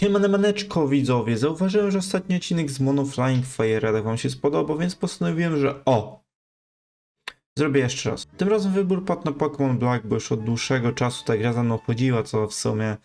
Siemane maneczko widzowie, zauważyłem, że ostatni odcinek z Mono Flying Fire wam się spodobał, więc postanowiłem, że o! Zrobię jeszcze raz. Tym razem wybór padł na Pokémon Black, bo już od dłuższego czasu ta gra za mną chodziła, co w sumie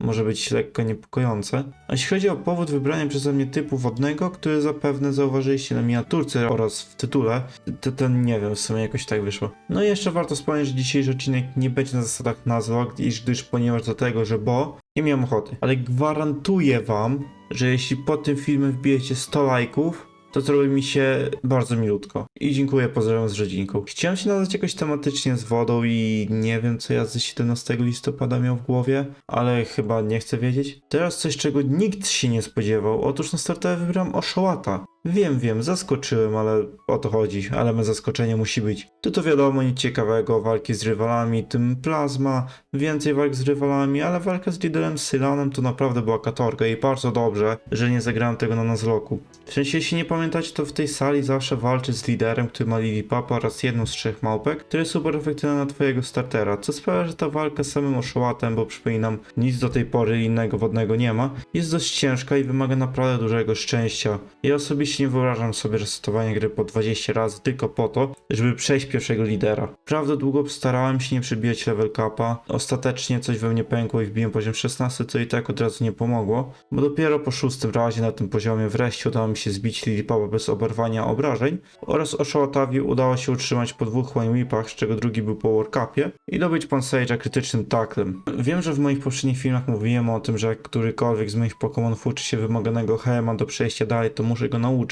może być lekko niepokojące. A jeśli chodzi o powód wybrania przeze mnie typu wodnego, który zapewne zauważyliście na miniaturce oraz w tytule, to ten nie wiem, w sumie jakoś tak wyszło. No i jeszcze warto wspomnieć, że dzisiejszy odcinek nie będzie na zasadach nazwa, gdyż, gdyż ponieważ do tego, że bo nie miałem ochoty. Ale gwarantuję wam, że jeśli pod tym filmem wbijecie 100 lajków, to zrobi mi się bardzo milutko. I dziękuję, pozdrawiam z rodzinką. Chciałem się nazwać jakoś tematycznie z wodą i nie wiem, co ja ze 17 listopada miał w głowie, ale chyba nie chcę wiedzieć. Teraz coś, czego nikt się nie spodziewał. Otóż na startowe wybrałem Oszołata. Wiem, wiem, zaskoczyłem, ale o to chodzi, ale me zaskoczenie musi być. Tu to wiadomo, nic ciekawego, walki z rywalami, tym plazma, więcej walk z rywalami, ale walka z liderem Sylanem to naprawdę była katorga i bardzo dobrze, że nie zagrałem tego na Nuzlocku. W sensie, jeśli nie pamiętacie, to w tej sali zawsze walczy z liderem, który ma Lilipapa oraz jedną z trzech małpek, który jest super efektywna na twojego startera, co sprawia, że ta walka z samym oszołatem, bo przypominam, nic do tej pory innego wodnego nie ma, jest dość ciężka i wymaga naprawdę dużego szczęścia. Ja osobiście nie wyobrażam sobie resetowania gry po 20 razy tylko po to, żeby przejść pierwszego lidera. Prawda, długo starałem się nie przebijać level capa, ostatecznie coś we mnie pękło i wbiłem poziom 16, co i tak od razu nie pomogło, bo dopiero po szóstym razie na tym poziomie wreszcie udało mi się zbić Lilipapa bez oberwania obrażeń oraz Oshołatowi udało się utrzymać po dwóch one z czego drugi był po warcapie i dobyć Pansage'a krytycznym taklem. Wiem, że w moich poprzednich filmach mówiłem o tym, że jak którykolwiek z moich Pokémonów uczy się wymaganego HMA do przejścia dalej, to muszę go nauczyć.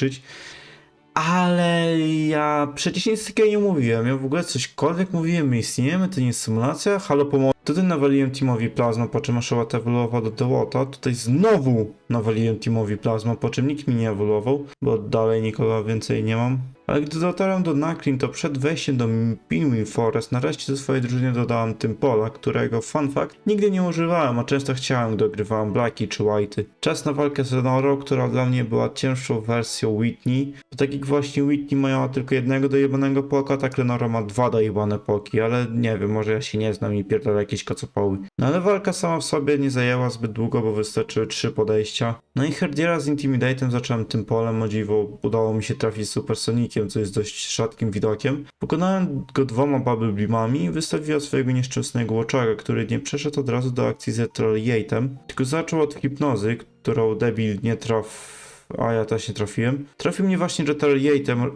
Ale ja przecież nic takiego nie mówiłem. Ja w ogóle cośkolwiek mówiłem, my istniejemy, to nie jest symulacja. Halo pomocy. Tutaj nawaliłem Teamowi Plazma, po czym Ashołat ewoluował do Dewota. Tutaj znowu nawaliłem Teamowi Plazma, po czym nikt mi nie ewoluował, bo dalej nikogo więcej nie mam. Ale gdy dotarłem do Naklin, to przed wejściem do Pinwheel Forest nareszcie ze swojej drużyny dodałem Tympola, którego, fun fact, nigdy nie używałem, a często chciałem, gdy ogrywałem Blacki czy White'y. Czas na walkę z Lenoro, która dla mnie była cięższą wersją Whitney, bo tak jak właśnie Whitney miała tylko jednego dojebanego poka, tak Lenora ma dwa dojebane poki, ale nie wiem, może ja się nie znam i pierdolę jakieś kocopoły. No ale walka sama w sobie nie zajęła zbyt długo, bo wystarczyły trzy podejścia. No i Herdiera z Intimidatem zacząłem tym polem, o dziwo udało mi się trafić Supersonikiem, co jest dość rzadkim widokiem. Pokonałem go dwoma Bubble Beamami i wystawiła swojego nieszczęsnego Watchaga, który nie przeszedł od razu do akcji z Etraliatem, tylko zaczął od hipnozy, którą debil nie traf... a ja też nie trafiłem. Trafił mnie właśnie Retaliatem...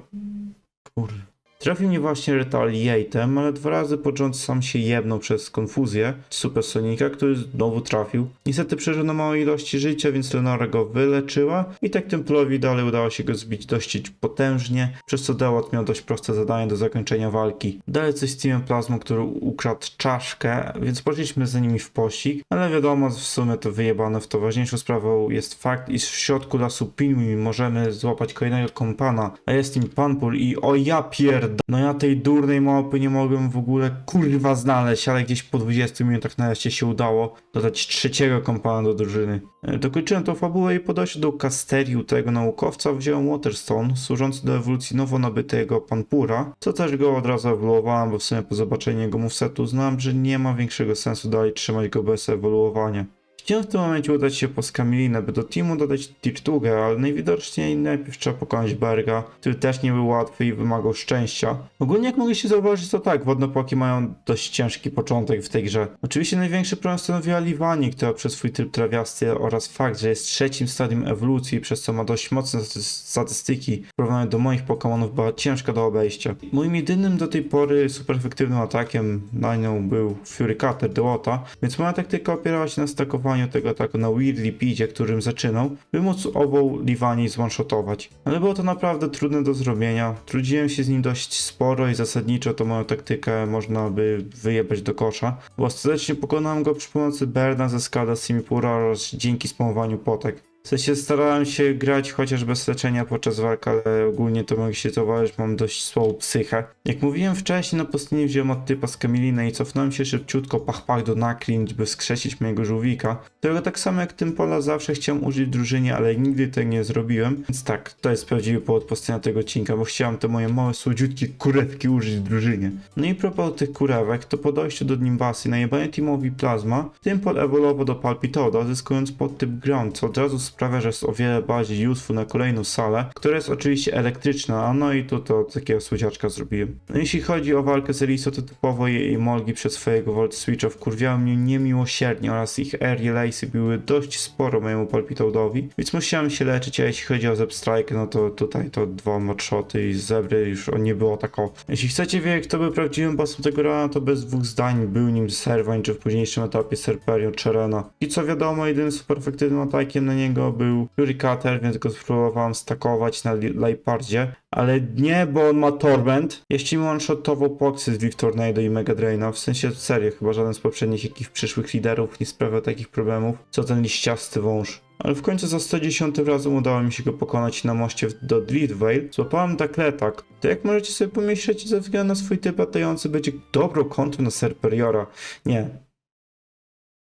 Kurde. Trafił mnie właśnie Retaliatem, ale dwa razy pod rząd sam się jebnął przez konfuzję Super Sonika, który znowu trafił. Niestety przeżył na małej ilości życia, więc Lenora go wyleczyła i tak Templowi dalej udało się go zbić dość potężnie, przez co Dewot miał dość proste zadanie do zakończenia walki. Dalej coś z Teamem Plasma, który ukradł czaszkę, więc poszliśmy za nimi w pościg, ale wiadomo, w sumie to wyjebane w to. Ważniejszą sprawą jest fakt, iż w środku lasu Pinwheel możemy złapać kolejnego kompana, a jest nim Panpur i o ja pierd... No ja tej durnej małpy nie mogłem w ogóle kurwa znaleźć, ale gdzieś po 20 minutach nareszcie się udało dodać trzeciego kompana do drużyny. E, Dokończyłem tą fabułę i po dojściu do kasteriu tego naukowca wziąłem Waterstone, służący do ewolucji nowo nabytego Panpura, co też go od razu ewoluowałem, bo w sumie po zobaczeniu jego movesetu znam, że nie ma większego sensu dalej trzymać go bez ewoluowania. Chciałem w tym momencie udać się po Skamilinę, by do teamu dodać Tirtugę, ale najwidoczniej najpierw trzeba pokonać Berga, który też nie był łatwy i wymagał szczęścia. Ogólnie jak mogliście zauważyć, to tak, wodnopoki mają dość ciężki początek w tej grze. Oczywiście największy problem stanowiła Livani, która przez swój tryb trawiasty oraz fakt, że jest trzecim stadium ewolucji, przez co ma dość mocne staty- statystyki w porównaniu do moich Pokémonów, była ciężka do obejścia. Moim jedynym do tej pory super efektywnym atakiem na nią był Fury Cutter Dewota, więc moja taktyka opierała się na stakowaniu tego ataku na Weirdly Pidzie, którym zaczynał, by móc ową Livani zwanshotować. Ale było to naprawdę trudne do zrobienia. Trudziłem się z nim dość sporo i zasadniczo to moją taktykę można by wyjebać do kosza, bo ostatecznie pokonałem go przy pomocy Berna ze skada Simipura oraz dzięki spamowaniu potek. W sensie starałem się grać chociaż bez leczenia podczas walk, ale ogólnie to mogę się zauważyć, mam dość słabą psychę. Jak mówiłem wcześniej, na pustyni wziąłem od typa z Kamilina i cofnąłem się szybciutko pach pach do Naklin, by skrzesić mojego żółwika, którego tak samo jak tym pola zawsze chciałem użyć w drużynie, ale nigdy tego nie zrobiłem. Więc tak, to jest prawdziwy powód powstania tego odcinka, bo chciałem te moje małe, słodziutkie kurewki użyć w drużynie. No i propos tych kurewek, to po dojściu do Nimbasy najebany teamowi Plazma, tym pod ewoluował do Palpitoda, zyskując podtyp Ground, co od razu sprawia, że jest o wiele bardziej useful na kolejną salę, która jest oczywiście elektryczna, no i tu to takiego słodziaczka zrobiłem. No jeśli chodzi o walkę z Eliso, to typowo jej molgi przez swojego Volt Switcha wkurwiały mnie niemiłosiernie oraz ich Aerial Ace były dość sporo mojemu Palpitodowi, więc musiałem się leczyć, a jeśli chodzi o Zeb Strike, no to tutaj to dwa matshoty i Zebry już on nie było tak o. Jeśli chcecie wiedzieć, kto był prawdziwym bossem tego rana, to bez dwóch zdań był nim Servain, czy w późniejszym etapie Serperion Cherena. I co wiadomo, jedynym super efektywnym atakiem na niego był Fury Cutter, więc go spróbowałem stakować na Li- Lipardzie, ale nie, bo on ma Torment. Jeśli one-shotował Poxy z Victornado i Mega Draina, w sensie serio, chyba żaden z poprzednich jakichś przyszłych liderów nie sprawia takich problemów, co ten liściasty wąż. Ale w końcu za 110 razem udało mi się go pokonać na moście do Driftveil. Złapałem takletak. To jak możecie sobie pomyśleć, ze względu na swój typ latający będzie dobrą kontrą na Serperiora. Nie.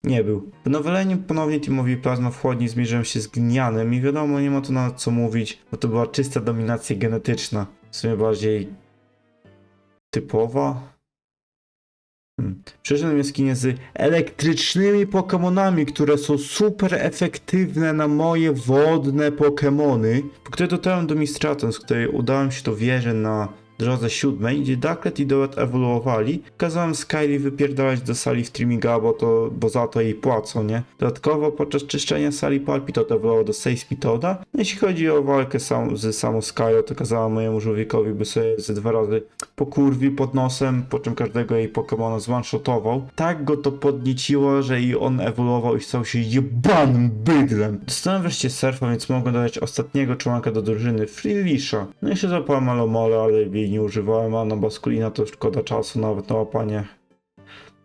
Nie był. W noweleniu ponownie teamowi Plasma w chłodni zmierzyłem się z Gnianem i wiadomo, nie ma tu na co mówić, bo to była czysta dominacja genetyczna. W sumie bardziej typowa. Hmm. Przyszedłem jaskinię z elektrycznymi Pokemonami, które są super efektywne na moje wodne Pokemony, po które dotarłem do Mistraton, z której udałem się do wieży na drodze siódmej, gdzie Ducklet i Doet ewoluowali. Kazałem Skyli wypierdalać do sali w Trimiga, bo, to, bo za to jej płacą, nie? Dodatkowo podczas czyszczenia sali Palpitot ewoluował do Seismitoda. Jeśli chodzi o walkę sam, z samą Skylo, to kazałem mojemu żółwikowi, by sobie ze dwa razy pokurwił pod nosem, po czym każdego jej Pokemona zwanshotował. Tak go to podnieciło, że i on ewoluował i stał się jebanym bydlem. Dostałem wreszcie surfa, więc mogłem dodać ostatniego członka do drużyny, Freelisha. No i się złapałem Alomole, ale jej nie używałem, a na Baskulina to szkoda czasu nawet na łapanie.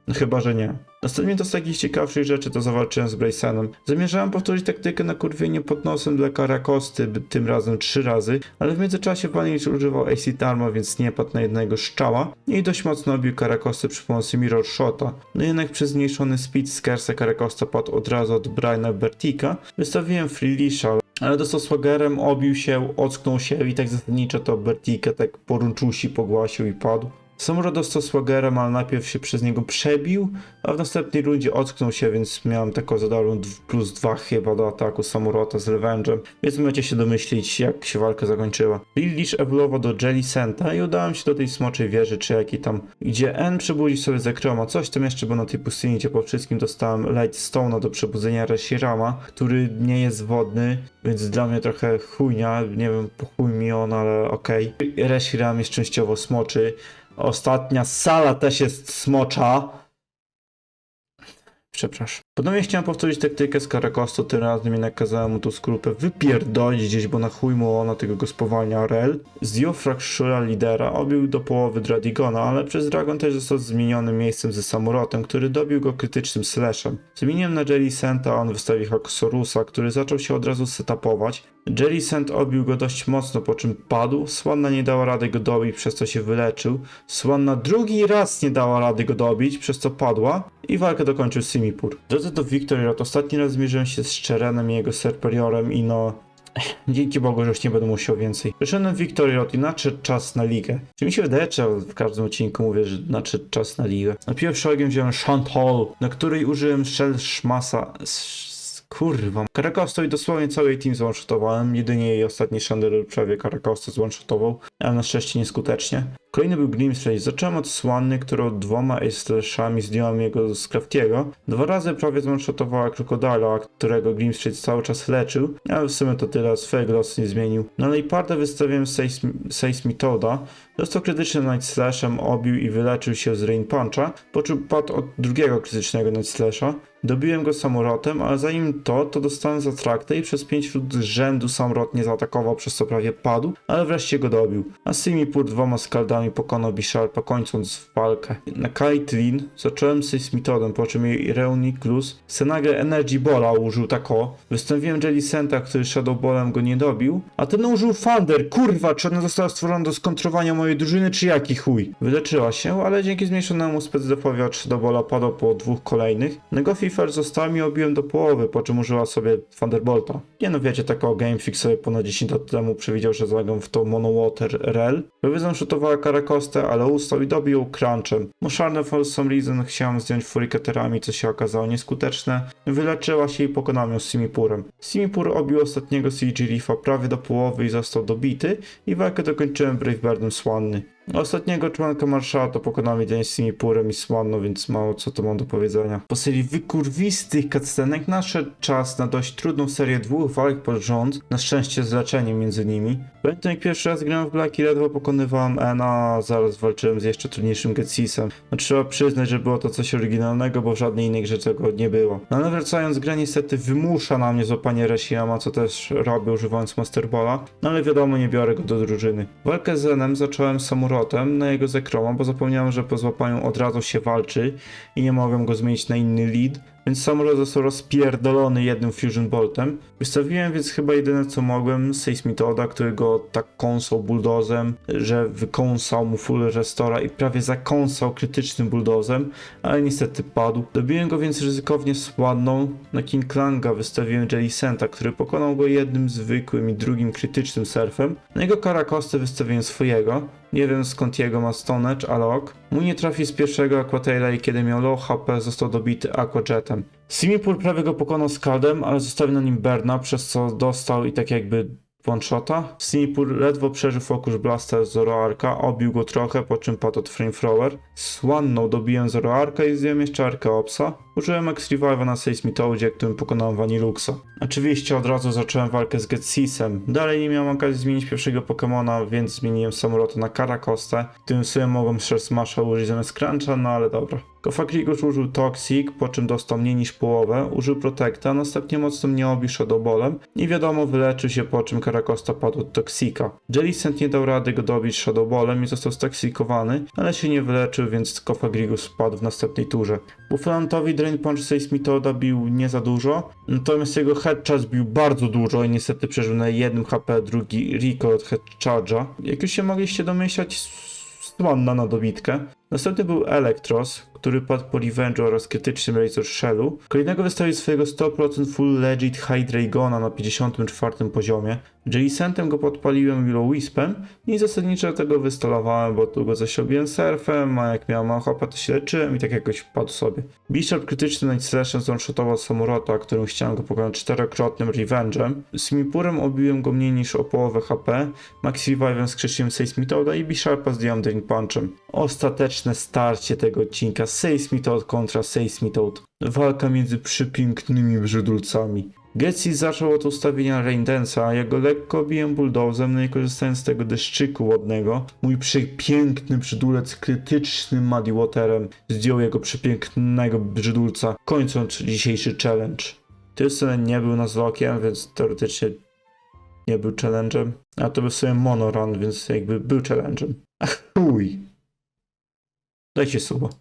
No chyba, że nie. Następnie z takich ciekawszych rzeczy to zawalczyłem z Braysenem. Zamierzałem powtórzyć taktykę na kurwienie pod nosem dla Karakosty, tym razem trzy razy, ale w międzyczasie Panicz używał AC Tarma, więc nie padł na jednego szczała i dość mocno obił Karakostę przy pomocy Mirror Shota. No jednak przez zmniejszony speed z Karakosta padł od razu od Briana Bertika. Wystawiłem Freelisha, ale dostał swagerem, obił się, ocknął się i tak zasadniczo to Bertika tak porunczył pogłasił i padł. Samura dostał swagerem, ale najpierw się przez niego przebił, a w następnej rundzie ocknął się, więc miałem taką zadalą plus dwa chyba do ataku Samurota z Revenge'em, więc możecie się domyślić, jak się walka zakończyła. Lilish ewoluował do Jellicenta i udałem się do tej smoczej wieży, czy jakiej tam, gdzie N przebudził sobie Zekroma, coś tam jeszcze było na tej pustyni, gdzie po wszystkim dostałem Lightstone'a do przebudzenia Reshirama, który nie jest wodny, więc dla mnie trochę chujnia, nie wiem, po chuj mi on, ale okej. Reshiram jest częściowo smoczy, Ostatnia sala też jest smocza. Przepraszam. Ponownie chciałem powtórzyć taktykę z Karakosto, tym razem jednak kazałem mu tu skrupę wypierdolić gdzieś, bo na chuj mu ona tego go spowalnia Rel. Zdjął Fractura lidera, obił do połowy Dradigona, ale przez Dragon też został zmieniony miejscem ze Samurotem, który dobił go krytycznym slashem. Zmieniłem na Jellicenta, a on wystawił Haxorusa, który zaczął się od razu setupować. Jellicent obił go dość mocno, po czym padł. Swanna nie dała rady go dobić, przez co się wyleczył. Swanna drugi raz nie dała rady go dobić, przez co padła. I walkę dokończył Simipur. W drodze do Victory Road ostatni raz zmierzyłem się z Cherenem i jego Serperiorem i no... Dzięki Bogu, że już nie będę musiał więcej. Przyszedłem Victory Road i nadszedł czas na ligę. Czy mi się wydaje, ja w każdym odcinku mówię, że nadszedł czas na ligę. Na pierwszy ogień wziąłem Shant Hall, na której użyłem Shell Szmasa... Sz- Kurwa. Karakosto i dosłownie cały jej team złączotowałem. Jedynie jej ostatni Shanderer prawie Karakosto złączotował, ale na szczęście nieskutecznie. Kolejny był Glimsray. Zacząłem od Swanny, którą dwoma Slashami zdjąłem jego z Craftiego. Dwa razy prawie złączotowała Krokodyla, którego Glimstray cały czas leczył, ale w sumie to tyle, swojego losu nie zmienił. Na Leoparda wystawiłem Seism- Seismitoda. Dostał krytycznym Night Slashem, obił i wyleczył się z Rain Puncha, po czym padł od drugiego krytycznego Night Slasha. Dobiłem go samorotem, ale zanim to, to dostałem za traktę i przez 5 rund z rzędu samurot nie zaatakował, przez co prawie padł, ale wreszcie go dobił. A Simipur dwoma skaldami metodami pokonał Bisharpa, kończąc walkę. Na Caitlyn zacząłem Seismitodem, po czym jej Reuniclus se nagle Energy Bola użył tako. Wystąpiłem Jellicenta, który Shadow Ballem go nie dobił, a ten użył Thunder. Kurwa, czy ona została stworzona do skontrowania mojej drużyny, czy jaki chuj? Wyleczyła się, ale dzięki zmniejszonemu specdefowi od Shadow Balla padł po dwóch kolejnych. Negofifer została mi obiłem do połowy, po czym użyła sobie Thunderbolta. Nie no wiecie, takiego Gamefix sobie ponad 10 lat temu przewidział, że zagram w to Mono Water Rel. Rewyzą szutowała Karakostę, ale ustał i dobił crunchem. Muszarne for some reason chciałem zdjąć furikaterami, co się okazało nieskuteczne. Wyleczyła się i pokonałem ją z Simipurem. Simipur obił ostatniego CG Reefa prawie do połowy i został dobity i walkę dokończyłem Bravebirdem Swanny. Ostatniego członka marszała to pokonałem jedynie z Simipurem i Swanną, więc mało co to mam do powiedzenia. Po serii wykurwistych cutscenek nadszedł czas na dość trudną serię dwóch walk pod rząd, na szczęście z leczeniem między nimi. Pamiętam jak pierwszy raz grałem w Black i ledwo pokonywałem Ena, zaraz walczyłem z jeszcze trudniejszym Getsisem. No, trzeba przyznać, że było to coś oryginalnego, bo w żadnej innej grze tego nie było. No ale wracając, gra niestety wymusza na mnie złapanie Reshiyama, co też robię używając Master Balla, no ale wiadomo, nie biorę go do drużyny. Walkę z Zenem zacząłem samurottem na jego zekroma, bo zapomniałem, że po złapaniu od razu się walczy i nie mogłem go zmienić na inny lead, więc samurot został rozpierdolony jednym Fusion Boltem. Wystawiłem więc chyba jedyne co mogłem Seismitoda, który go tak kąsał bulldozem, że wykąsał mu full restora i prawie zakąsał krytycznym bulldozem, ale niestety padł. Dobiłem go więc ryzykownie sładną. Na King Klanga wystawiłem Jellicenta, który pokonał go jednym zwykłym i drugim krytycznym surfem. Na jego Karakostę wystawiłem swojego. Nie wiem skąd jego ma Stonecz, ale ok. Mój nie trafi z pierwszego Aquataila i kiedy miał low HP został dobity Aquajetem. Simipur prawie go pokonał skaldem, ale zostawił na nim Berna, przez co dostał i tak jakby one-shota. Simipur ledwo przeżył Focus Blaster Zoroarka, obił go trochę, po czym padł od Flamethrower. Słanną dobiłem Zoroarka i zdjąłem jeszcze Arkeopsa. Użyłem Max Revive'a na Seismitoudzie, którym pokonałem Vaniluxa. Oczywiście od razu zacząłem walkę z Getsisem. Dalej nie miałem okazji zmienić pierwszego Pokemona, więc zmieniłem Samurota na Karakostę. Tym sobie mogłem Share Smasha użyć zamiast Cruncha, no ale dobra. Kofakrigosz użył Toxic, po czym dostał mniej niż połowę, użył Protecta, następnie mocno mnie obił Shadowballem i wiadomo wyleczył się po czym Karakosta padł od Toxika. Jellicent nie dał rady go dobić Shadowballem i został staksykowany, ale się nie wyleczył, więc Kofagrigus spadł w następnej turze. Bufflantowi Drain Punch Seismitoda bił nie za dużo, natomiast jego Head Charge bił bardzo dużo i niestety przeżył na jednym HP, drugi Rico od Head Charge'a. Jak już się mogliście domyślać, słonna na dobitkę. Następny był Electros, który padł po Revenge oraz krytycznym Razor Shellu. Kolejnego wystawił swojego 100% full legit Hydragona na 54 poziomie. Jellicentem go podpaliłem Willow Wispem i zasadniczo tego wystalowałem, bo tu go zasiobiłem surfem, a jak miałem HP to się leczyłem i tak jakoś padł sobie. Bishop krytyczny Night Slashem zonshotował Samurota, którym chciałem go pokonać czterokrotnym Revenge'em. Simipurem obiłem go mniej niż o połowę HP, Max Revive'em skrzesiłem Seismitoda i Bisharpa zdjąłem Drain Punchem. Ostateczne starcie tego odcinka Seismitoad kontra Seismitoad. Walka między przepięknymi brzydulcami. Getsi zaczął od ustawienia Raindance'a, a ja go lekko biłem bulldozem, no i korzystając z tego deszczyku ładnego, mój przepiękny brzydulec krytycznym Muddy Waterem zdjął jego przepięknego brzydulca, kończąc dzisiejszy challenge. Tylsen nie był nazlokiem, więc teoretycznie nie był challenge'em, a to był sobie monorun, więc jakby był challenge'em. Ach chuj. Dajcie suba.